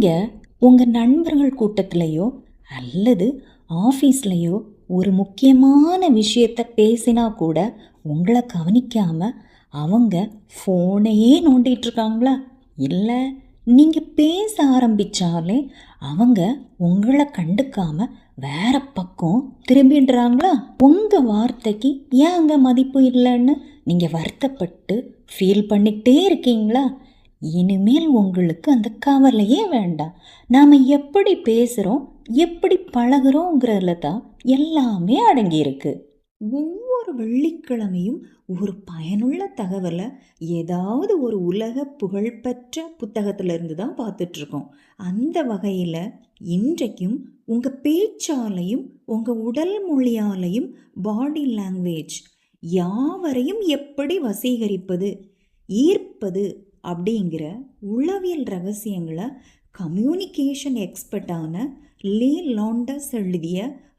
நீங்கள் உங்கள் நண்பர்கள் கூட்டத்திலையோ அல்லது ஆஃபீஸ்லேயோ ஒரு முக்கியமான விஷயத்த பேசினா கூட உங்களை கவனிக்காமல் அவங்க ஃபோனையே நோண்டிகிட்ருக்காங்களா இல்லை நீங்கள் பேச ஆரம்பித்தாலே அவங்க உங்களை கண்டுக்காமல் வேற பக்கம் திரும்பிடுறாங்களா? உங்கள் வார்த்தைக்கு ஏன் அங்கே மதிப்பு இல்லைன்னு நீங்கள் வருத்தப்பட்டு ஃபீல் பண்ணிக்கிட்டே இருக்கீங்களா? இனிமேல் உங்களுக்கு அந்த கவலையே வேண்டாம். நாம் எப்படி பேசுகிறோம் எப்படி பழகிறோங்கிறதுல தான் எல்லாமே அடங்கியிருக்கு. ஒவ்வொரு வெள்ளிக்கிழமையும் ஒரு பயனுள்ள தகவலை ஏதாவது ஒரு உலக புகழ்பெற்ற புத்தகத்திலிருந்து தான் பார்த்துட்ருக்கோம். அந்த வகையில் இன்றைக்கும் உங்கள் பேச்சாலையும் உங்கள் உடல் மொழியாலையும் பாடி லாங்குவேஜ் யாவரையும் எப்படி வசீகரிப்பது ஈர்ப்பது அப்படிங்கிற உளவியல் ரகசியங்களை கம்யூனிகேஷன் எக்ஸ்பர்ட்டான லே லாண்டஸ் எழுதிய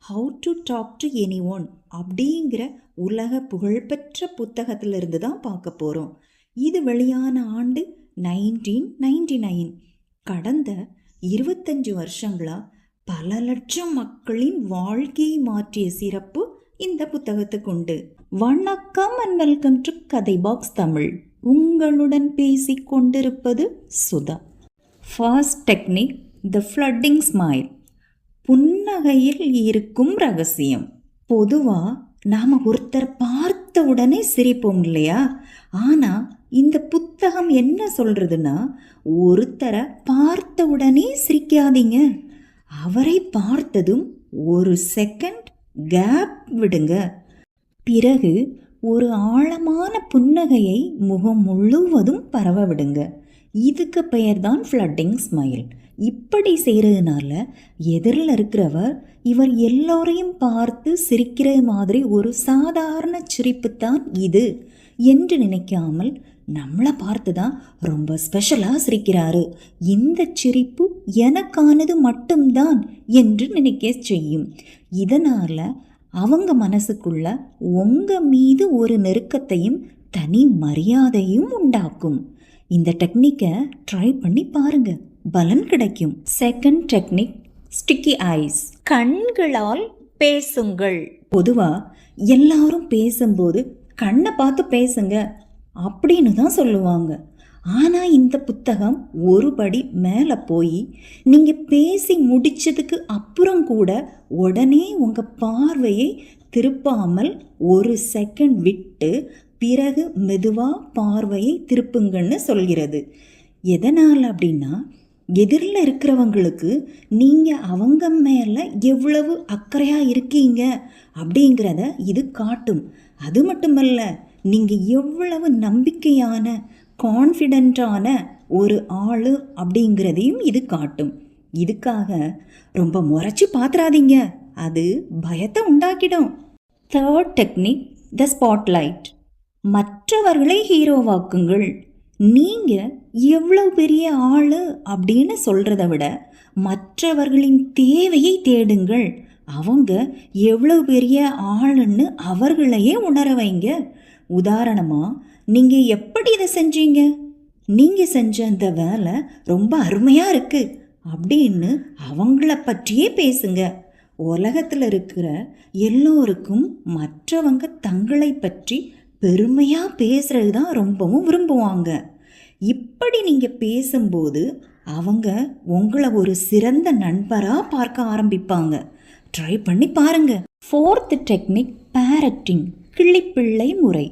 how to talk to anyone அப்படிங்கிற உலக புகழ்பெற்ற புத்தகத்திலிருந்து தான் பார்க்க போகிறோம் இது வெளியான ஆண்டு நைன்டீன் நைன்டி நைன் கடந்த இருபத்தஞ்சு வருஷங்களாக பல லட்சம் மக்களின் வாழ்க்கையை மாற்றிய சிறப்பு இந்த புத்தகத்துக்கு உண்டு. வணக்கம் and welcome to Kathai box Tamil உங்களுடன் பேசிக் கொண்டிருப்பது Sudha. First technique the flattering smile புன்னகையில் இருக்கும் ரகசியம். பொதுவாக நாம் ஒருத்தர் பார்த்த உடனே சிரிப்போம் இல்லையா? ஆனால் இந்த புத்தகம் என்ன சொல்கிறதுனா ஒருத்தரை பார்த்த உடனே சிரிக்காதீங்க. அவரை பார்த்ததும் ஒரு செகண்ட் கேப் விடுங்க. பிறகு ஒரு ஆழமான புன்னகையை முகம் முழுவதும் பரவ விடுங்க இதுக்கு பெயர் தான் ஃப்ளட்டிங் ஸ்மைல் இப்படி செய்கிறதுனால எதிரில் இருக்கிறவர் இவர் எல்லோரையும் பார்த்து சிரிக்கிற மாதிரி ஒரு சாதாரண சிரிப்பு தான் இது என்று நினைக்காமல் நம்மளை பார்த்து தான் ரொம்ப ஸ்பெஷலாக சிரிக்கிறாரு. இந்த சிரிப்பு எனக்கானது மட்டும்தான் என்று நினைக்க செய்யும். இதனால் அவங்க மனசுக்குள்ள உங்கள் மீது ஒரு நெருக்கத்தையும் தனி மரியாதையும் உண்டாக்கும். இந்த டெக்னிக்கை ட்ரை பண்ணி பாருங்க. பலன் கிடைக்கும். செகண்ட் டெக்னிக் ஸ்டிக்கி ஐஸ் கண்களால் பேசுங்கள். பொதுவாக எல்லாரும் பேசும்போது கண்ணை பார்த்து பேசுங்க. அப்படின்னு தான் சொல்லுவாங்க. ஆனால் இந்த புத்தகம் ஒரு படி மேலே போய் நீங்கள் பேசி முடிச்சதுக்கு அப்புறம் கூட உடனே உங்கள் பார்வையை திருப்பாமல் ஒரு செகண்ட் விட்டு பிறகு மெதுவாக பார்வையை திருப்புங்கன்னு சொல்கிறது. எதனால் அப்படின்னா எதிரில் இருக்கிறவங்களுக்கு நீங்கள் அவங்க மேலே எவ்வளவு அக்கறையாக இருக்கீங்க அப்படிங்கிறத இது காட்டும். அது மட்டுமல்ல நீங்கள் எவ்வளவு நம்பிக்கையான கான்ஃபிடென்ட்டான ஒரு ஆள் அப்படிங்கிறதையும் இது காட்டும். இதுக்காக ரொம்ப முறைச்சி பார்த்துறாதீங்க அது பயத்தை உண்டாக்கிடும். தேர்ட் டெக்னிக் த ஸ்பாட்லைட் மற்றவர்களை ஹீரோவாக்குங்கள் நீங்கள் எவ்வளோ பெரிய ஆள் அப்படின்னு சொல்கிறத விட மற்றவர்களின் தேவையை தேடுங்கள். அவங்க எவ்வளோ பெரிய ஆளுன்னு அவர்களையே உணர வைங்க. உதாரணமாக நீங்கள் எப்படி இதை செஞ்சீங்க? நீங்கள் செஞ்ச அந்த வேலை ரொம்ப அருமையாக இருக்குது அப்படின்னு அவங்கள பற்றியே பேசுங்க. உலகத்தில் இருக்கிற எல்லோருக்கும் மற்றவங்க தங்களை பற்றி பெருமையாக பேசுகிறது தான் ரொம்பவும் விரும்புவாங்க. இப்படி நீங்கள் பேசும்போது அவங்க உங்களை ஒரு சிறந்த நண்பராக பார்க்க ஆரம்பிப்பாங்க. ட்ரை பண்ணி பாருங்க. ஃபோர்த் டெக்னிக் பேரட்டிங் கிள்ளிப்பிள்ளை முறை.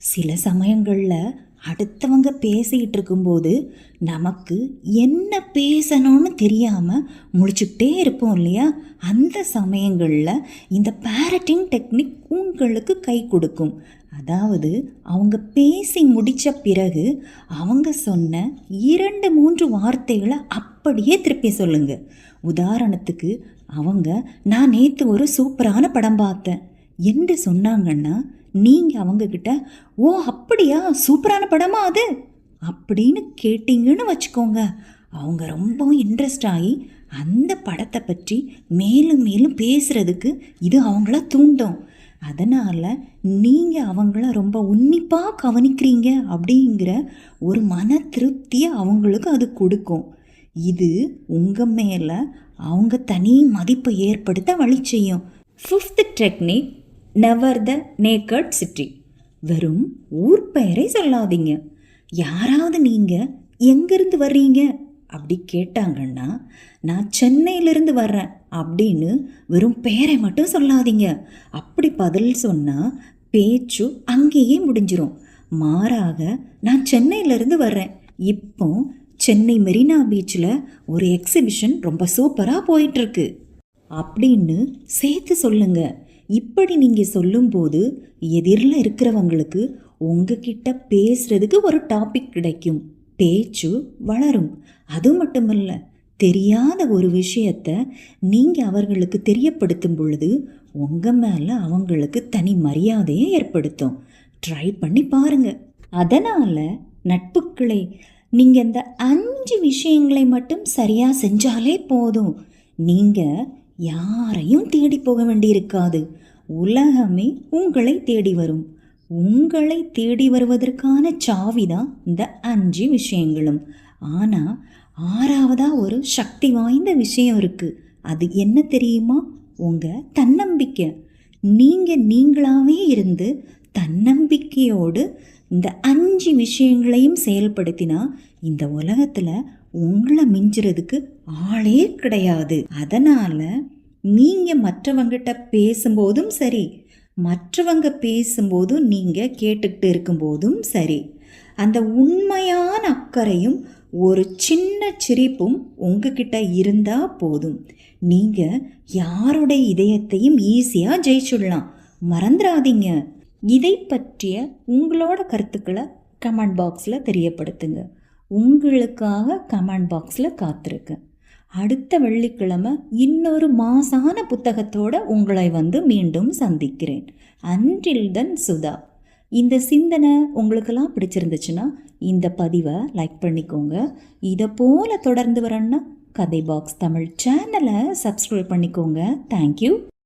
சில சமயங்களில் அடுத்தவங்க பேசிக்கிட்டு இருக்கும்போது நமக்கு என்ன பேசணும்னு தெரியாமல் முழிச்சுக்கிட்டே இருப்போம் இல்லையா? அந்த சமயங்களில் இந்த பேரட்டிங் டெக்னிக் உங்களுக்கு கை கொடுக்கும். அதாவது அவங்க பேசி முடித்த பிறகு அவங்க சொன்ன இரண்டு மூன்று வார்த்தைகளை அப்படியே திருப்பி சொல்லுங்க. உதாரணத்துக்கு அவங்க நான் நேற்று ஒரு சூப்பரான படம் பார்த்தேன். என்று சொன்னாங்கன்னா நீங்கள் அவங்கக்கிட்ட ஓ அப்படியா? சூப்பரான படமா அது? அப்படின்னு கேட்டிங்கன்னு வச்சுக்கோங்க. அவங்க ரொம்பவும் இன்ட்ரெஸ்ட் ஆகி அந்த படத்தை பற்றி மேலும் மேலும் பேசுகிறதுக்கு இது அவங்கள தூண்டும். அதனால் நீங்கள் அவங்கள ரொம்ப உன்னிப்பாக கவனிக்கிறீங்க அப்படிங்கிற ஒரு மன திருப்தியை அவங்களுக்கு அது கொடுக்கும். இது உங்கள் மேலே அவங்க தனி மதிப்பை ஏற்படுத்த வழி செய்யும். Fifth technique never the naked city வெறும் ஊர் பெயரை சொல்லாதீங்க. யாராவது நீங்கள் எங்கேருந்து வர்றீங்க? அப்படி கேட்டாங்கன்னா நான் சென்னையிலேருந்து வர்றேன் அப்படின்னு வெறும் பெயரை மட்டும் சொல்லாதீங்க. அப்படி பதில் சொன்னால் பேச்சு அங்கேயே முடிஞ்சிரும். மாறாக நான் சென்னையிலேருந்து வர்றேன். இப்போ சென்னை மெரினா பீச்சில் ஒரு எக்ஸிபிஷன் ரொம்ப சூப்பராக போயிட்டுருக்கு அப்படின்னு சேர்த்து சொல்லுங்கள் இப்படி நீங்கள் சொல்லும்போது எதிரில் இருக்கிறவங்களுக்கு உங்ககிட்ட பேசுறதுக்கு ஒரு டாபிக் கிடைக்கும். பேச்சு வளரும். அது மட்டுமல்ல தெரியாத ஒரு விஷயத்த நீங்கள் அவர்களுக்கு தெரியப்படுத்தும் பொழுது உங்கள் மேலே அவங்களுக்கு தனி மரியாதையை ஏற்படுத்தும். ட்ரை பண்ணி பாருங்கள் அதனால் நட்புக்களை நீங்கள் இந்த அஞ்சு விஷயங்களை மட்டும் சரியாக செஞ்சாலே போதும். நீங்கள் யாரையும் தேடி போக வேண்டியிருக்காது. உலகமே உங்களை தேடி வரும். உங்களை தேடி வருவதற்கான சாவி தான் இந்த அஞ்சு விஷயங்களும். ஆனால் ஆறாவதாக ஒரு சக்தி வாய்ந்த விஷயம் இருக்குது அது என்ன தெரியுமா? உங்கள் தன்னம்பிக்கை. நீங்கள் நீங்களாகவே இருந்து தன்னம்பிக்கையோடு இந்த அஞ்சு விஷயங்களையும் செயல்படுத்தினா இந்த உலகத்தில் உங்களை மிஞ்சுறதுக்கு ஆளே கிடையாது. அதனால் நீங்கள் மற்றவங்கிட்ட பேசும்போதும் சரி மற்றவங்க பேசும்போதும் நீங்கள் கேட்டுக்கிட்டு இருக்கும்போதும் சரி அந்த உண்மையான அக்கறையும் ஒரு சின்ன சிரிப்பும் உங்ககிட்ட இருந்தால் போதும். நீங்கள் யாருடைய இதயத்தையும் ஈஸியாக ஜெயிச்சுடலாம். மறந்துடாதீங்க இதை பற்றிய உங்களோட கருத்துக்களை கமெண்ட் பாக்ஸில் தெரியப்படுத்துங்க. உங்களுக்காக கமெண்ட் பாக்ஸில் காத்திருக்கேன் அடுத்த வெள்ளிக்கிழமை இன்னொரு மாசான புத்தகத்தோட உங்களை வந்து மீண்டும் சந்திக்கிறேன். அன்றில் தன் சுதா இந்த சிந்தனை உங்களுக்கெல்லாம் பிடிச்சிருந்துச்சுன்னா இந்த பதிவை லைக் பண்ணிக்கோங்க. இதை போல் தொடர்ந்து வரேன்னா கதை பாக்ஸ் தமிழ் சேனலை சப்ஸ்கிரைப் பண்ணிக்கோங்க. தேங்க்யூ